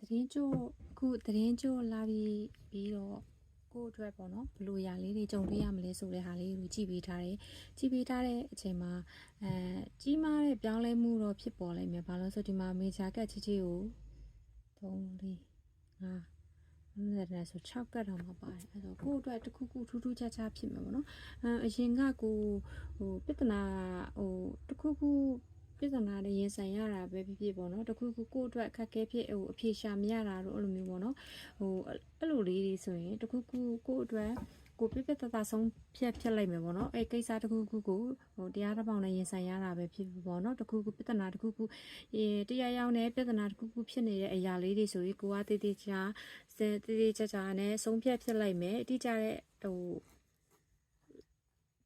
သတင်းကြို့အခုသတင်းကြို့လာပြီးပြီးတော့ကိုယ့်အတွက်ပေါ့နော်ဘယ်လိုရာလေးတွေကြုံတွေ့ရမလဲဆိုတဲ့ဟာလေးကိုကြည့်ပေးထားတယ်ကြည့်ပေးထားတဲ့အချိန်မှာအဲကြီးမားတဲ့ပြောင်းလဲမှုတော့ဖြစ်ပေါ်လိမ့်မယ်ဘာလို့လဲဆိုဒီမှာမေဂျာကတ်ချီချီကို3 4 5အဲ့ဒါဆို6ကတ်တော့မှပါတယ်အဲ့တော့ကိုယ့်အတွက်တစ်ခုခုထူးထူးခြားခြားဖြစ်မှာပေါ့နော်အဲအရင်ကကိုဟိုပြဿနာဟိုတစ်ခုခု ပြဿနာတွေရင်ဆိုင်ရတာပဲဖြစ်ဖြစ်ပေါ့နော်တခုခုကိုယ့်အတွက်အခက်အခဲဖြစ်ဟိုအဖြေရှာမရတာတော့အဲ့လိုမျိုးပေါ့နော်ဟိုအဲ့လိုလေးတွေဆိုရင်တခုခုကိုယ့်အတွက်ကိုပြပြတတဆုံးဖြတ်ဖြတ်လိုက်မယ်ပေါ့နော်အဲ့ကိစ္စတခုခုကိုဟိုတရားတစ်ပေါင်နဲ့ရင်ဆိုင်ရတာပဲဖြစ်ဖြစ်ပေါ့နော်တခုခုပြဿနာတခုခုအေးတရားရောက်နေပြဿနာတခုခုဖြစ်နေတဲ့အရာလေးတွေဆိုရင်ကိုကတည်တည်ချာစတည်တည်ချာချာနဲ့ဆုံးဖြတ်ဖြစ်လိုက်မယ်အတိအကျတဲ့ဟို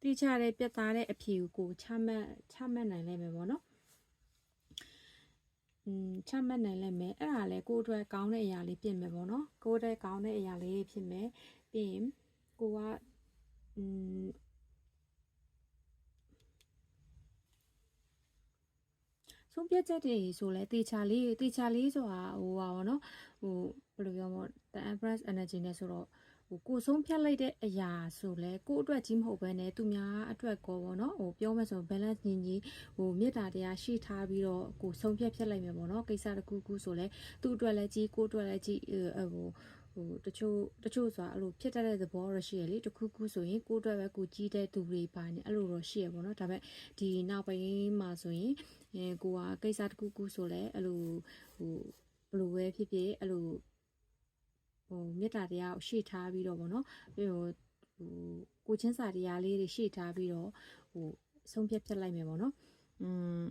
တိကျတဲ့ပြတ်သားတဲ့အဖြေကိုကိုချမှတ်ချမှတ်နိုင်လိမ့်မယ်ပေါ့နော်။อืม ချမှတ်နိုင်လိမ့်မယ်အဲ့ဒါလည်းကိုယ့်အတွက်ကောင်းတဲ့အရာလေးဖြစ်မယ်ပေါ့နော်။ကိုယ့်အတွက်ကောင်းတဲ့အရာလေးဖြစ်မယ်။ပြီးရင်ကိုကอืมဆုံးဖြတ်ချက်တွေဆိုလဲတေချာလေးတေချာလေးဆိုတာဟိုပါဘောနော်ဟိုဘယ်လိုပြောမလဲ the empress energy နဲ့ဆိုတော့ ဟိုကိုဆုံးဖြတ်လိုက်တဲ့အရာဆိုလဲကိုအတွက်ကြီးမဟုတ်ဘဲနဲ့သူများအတွက်ကောပေါ့နော်ဟိုပြောမယ်ဆို balance ညီညီဟိုမေတ္တာတရားရှိထားပြီးတော့ကိုဆုံးဖြတ်ဖြစ်လိုက်မယ်ပေါ့နော်ကိစ္စတစ်ခုခုဆိုလဲသူ့အတွက်လည်းကြီးကိုအတွက်လည်းကြီးဟိုဟိုတချို့တချို့ဆိုတာအဲ့လိုဖြစ်တတ်တဲ့သဘောတော့ရှိရလေတခုခုဆိုရင်ကိုအတွက်ပဲကိုကြီးတဲ့သူတွေပါနေအဲ့လိုတော့ရှိရပေါ့နော်ဒါပေမဲ့ဒီနောက်ပိုင်းမှာဆိုရင်အဲကိုကကိစ္စတစ်ခုခုဆိုလဲအဲ့လိုဟိုဘယ်လိုပဲဖြစ်ဖြစ်အဲ့လို ဟိုမေတ္တာတရားကိုရှေ့ထားပြီးတော့ဗောနော်ပြီးဟိုဟိုကိုချင်းစာတရားလေးတွေရှေ့ထားပြီးတော့ဟိုဆုံးဖြတ်ဖြစ်လိုက်မယ်ဗောနော်อืม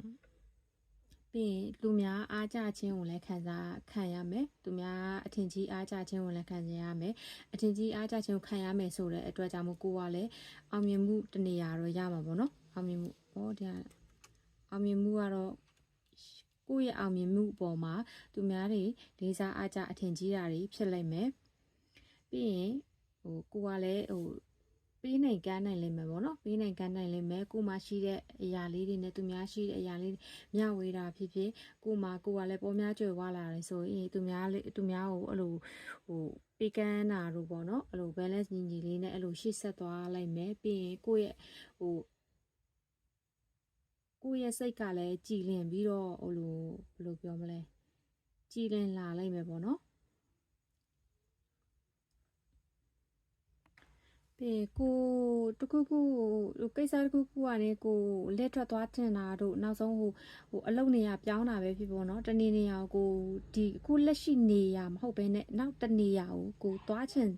ပြီးရင်လူများအားကြခြင်းကိုလည်းခံစားခံရမယ်သူများအထင်ကြီးအားကြခြင်းကိုလည်းခံစားရမယ်အထင်ကြီးအားကြခြင်းကိုခံရမယ်ဆိုတဲ့အတွက်ကြောင့်မို့ကိုကလည်းအောင်မြင်မှုတနေရာတော့ရမှာပေါ့နော်အောင်မြင်မှုဟောဒီကအောင်မြင်မှုကတော့ကိုယ့်ရဲ့အောင်မြင်မှုအပေါ်မှာသူများတွေလေးစားအားကြအထင်ကြီးတာတွေဖြစ်လိုက်မယ် ပြီးရင်ဟိုကိုကလည်းဟိုပေးနိုင်ကမ်းနိုင်လိမ့်မယ်ပေါ့နော်ပေးနိုင်ကမ်းနိုင်လိမ့်မယ်ကိုမှရှိတဲ့အရာလေးတွေနဲ့သူများရှိတဲ့အရာလေးမျှဝေတာဖြစ်ဖြစ်ကိုမှကိုကလည်းပေါ်များကြွယ်ဝလာတယ်ဆိုရင်သူများလေးသူများကိုအဲ့လိုဟိုပေးကမ်းတာတို့ပေါ့နော်အဲ့လို balance ညီညီလေးနဲ့အဲ့လိုရှေ့ဆက်သွားလိုက်မယ်ပြီးရင်ကိုယ့်ရဲ့ဟိုကိုယ့်ရဲ့စိတ်ကလည်းကြည်လင်ပြီးတော့ဟိုလိုဘယ်လိုပြောမလဲကြည်လင်လာလိုက်မယ်ပေါ့နော် ပြီးကိုတခုခုဟိုကိစ္စတခုခုကနေကိုလက်ထွက်သွားတင်တာတို့နောက်ဆုံးဟိုဟိုအလုပ်နေရပြောင်းတာပဲဖြစ်ပေါ့နော်တနေနေရကိုဒီအခုလက်ရှိနေရမဟုတ်ဘဲနဲ့နောက်တနေရကိုကိုသွားချင်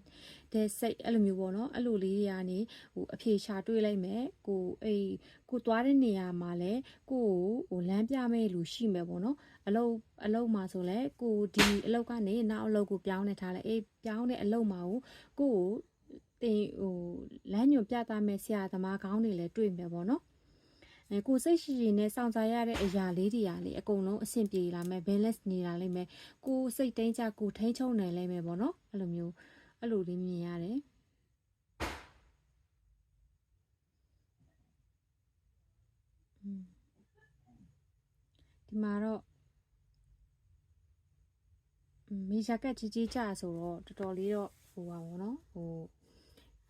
တဲ့စိတ်အဲ့လိုမျိုးပေါ့နော်အဲ့လိုလေးတွေကနေဟိုအဖြေရှာတွေးလိုက်မယ်ကိုအေးကိုသွားတဲ့နေရာမှာလဲကိုကိုဟိုလမ်းပြမဲ့လူရှိမယ်ပေါ့နော်အလုပ်အလုပ်မှာဆိုလဲကိုဒီအလုပ်ကနေနောက်အလုပ်ကိုပြောင်းနေထားလဲအေးပြောင်းတဲ့အလုပ်မှာကိုကို ကိုတင်ဟိုလမ်းညွန်ပြသမဲ့ဆရာသမားကောင်းတွေလည်းတွေ့မယ်ပေါ့နော်အဲကိုစိတ်ရှိရှိနဲ့စောင့်စားရတဲ့အရာလေးတွေရာလေအကုန်လုံးအဆင်ပြေလာမယ် balance နေတာလိမ့်မယ်ကိုစိတ်တိုင်းကြကိုထိန်းချုပ်နိုင်လိမ့်မယ်ပေါ့နော်အဲ့လိုမျိုးအဲ့လိုလေးမြင်ရတယ်อืมဒီမှာတော့မေဂျာကတ်ကြီးကြီးကြဆိုတော့တော်တော်လေးတော့ဟိုပါဘောနော်ဟို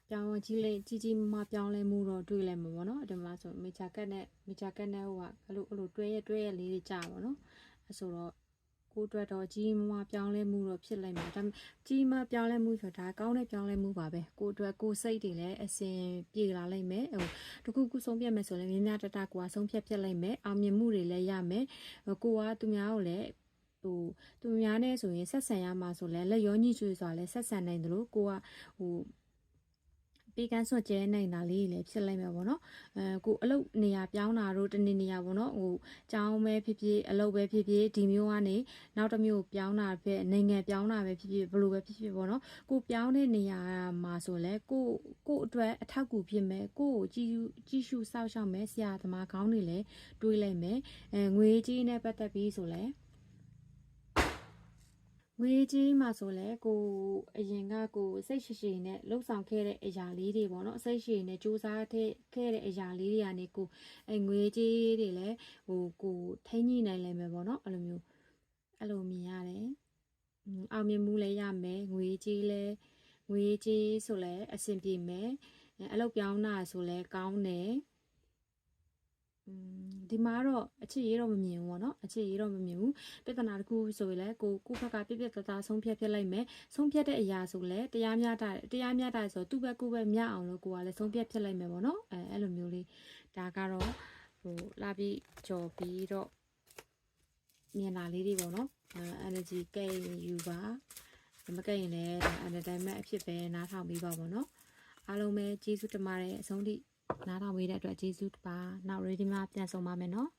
ပြောင်းကြီးလေးကြီးကြီးမမပြောင်းလဲမှုတော့တွေ့လဲမှာပေါ့နော်အဲ့ဒီမှာဆိုမေချာကတ်နဲ့မေချာကတ်နဲ့ဟိုကအဲ့လိုအဲ့လိုတွဲရတွဲရလေးတွေကြာပါတော့အဲ့ဆိုတော့ကိုအတွက်တော့ကြီးမမပြောင်းလဲမှုတော့ဖြစ်လိုက်မှာဒါပေမဲ့ကြီးမပြောင်းလဲမှုဆိုတာကောင်းတဲ့ပြောင်းလဲမှုပါပဲကိုအတွက်ကိုစိတ်တွေလည်းအစဉ်ပြေလာလိုက်မယ်ဟိုတခုခုဆုံးဖြတ်မယ်ဆိုရင်မြင်းများတတကိုကဆုံးဖြတ်ဖြစ်လိုက်မယ်အောင်မြင်မှုတွေလည်းရမယ်ကိုကသူများကိုလည်းဟိုသူများနဲ့ဆိုရင်ဆက်ဆံရမှာဆိုလဲလက်ရောညှိကျွေးစွာလဲဆက်ဆံနိုင်တယ်လို့ကိုကဟို ပေးကန်းစွန့်ကျဲနိုင်တာလေးလည်းဖြစ်လိုက်မှာပေါ့နော်အဲကိုအလုတ်နေရာပြောင်းတာတို့တနေနေရာပေါ့နော်ဟိုကျောင်းပဲဖြစ်ဖြစ်အလုတ်ပဲဖြစ်ဖြစ်ဒီမျိုးကနေနောက်တစ်မျိုးပြောင်းတာဖြစ်နိုင်ငံပြောင်းတာပဲဖြစ်ဖြစ်ဘလို့ပဲဖြစ်ဖြစ်ပေါ့နော်ကိုပြောင်းတဲ့နေရာမှာဆိုလဲကိုကိုအတွက်အထောက်အကူဖြစ်မယ်ကိုကိုကြည်ကြည်ရှုစောက်ရှောက်မယ်ဆရာသမားကောင်းတွေလည်းတွေးလိုက်မယ်အဲငွေကြီးနဲ့ပတ်သက်ပြီးဆိုလဲ ငွေကြီးမှဆိုလဲကိုအရင်ကကိုစိတ်ရှိရှိနဲ့လှုပ်ဆောင်ခဲ့တဲ့အရာလေးတွေပေါ့နော်စိတ်ရှိနဲ့စူးစမ်းထည့်ခဲ့တဲ့အရာလေးတွေကနေကိုအဲငွေကြီးတွေလည်းဟိုကိုထိန်းညှိနိုင်လဲမယ်ပေါ့နော်အဲ့လိုမျိုးအဲ့လိုမြင်ရတယ်အောင်မြင်မှုလည်းရမယ်ငွေကြီးလည်းငွေကြီးဆိုလဲအဆင်ပြေမယ်အလုပ်ပြောင်းတာဆိုလဲကောင်းတယ် ဒီမှာတော့အချစ်ရေးတော့မမြင်ဘူးပေါ့နော်အချစ်ရေးတော့မမြင်ဘူးပြဿနာတစ်ခုဆိုရင်လည်းကိုကိုဘက်ကပြပြတသားဆုံးဖြတ်ဖြစ်လိုက်မယ်ဆုံးဖြတ်တဲ့အရာဆိုလည်းတရားမျှတတရားမျှတဆိုသူ့ဘက်ကိုယ့်ဘက်မျှအောင်လို့ကိုကလည်းဆုံးဖြတ်ဖြစ်လိုက်မယ်ပေါ့နော်အဲအဲ့လိုမျိုးလေးဒါကတော့ဟိုလာပြီးကြော်ပြီးတော့မြင်လာလေးတွေပေါ့နော်အဲ energy ကဲယူပါမကဲရင်လည်းဒါ entertainment အဖြစ်ပဲနားထောင်ပြီးပါပေါ့နော်အားလုံးပဲကျေးဇူးတင်ပါတယ်အဆုံးထိ နားထောင်ပေးတဲ့အတွက်ကျေးဇူးတင်ပါနောက် ready မှာပြန်ဆောင်ပါမယ်နော်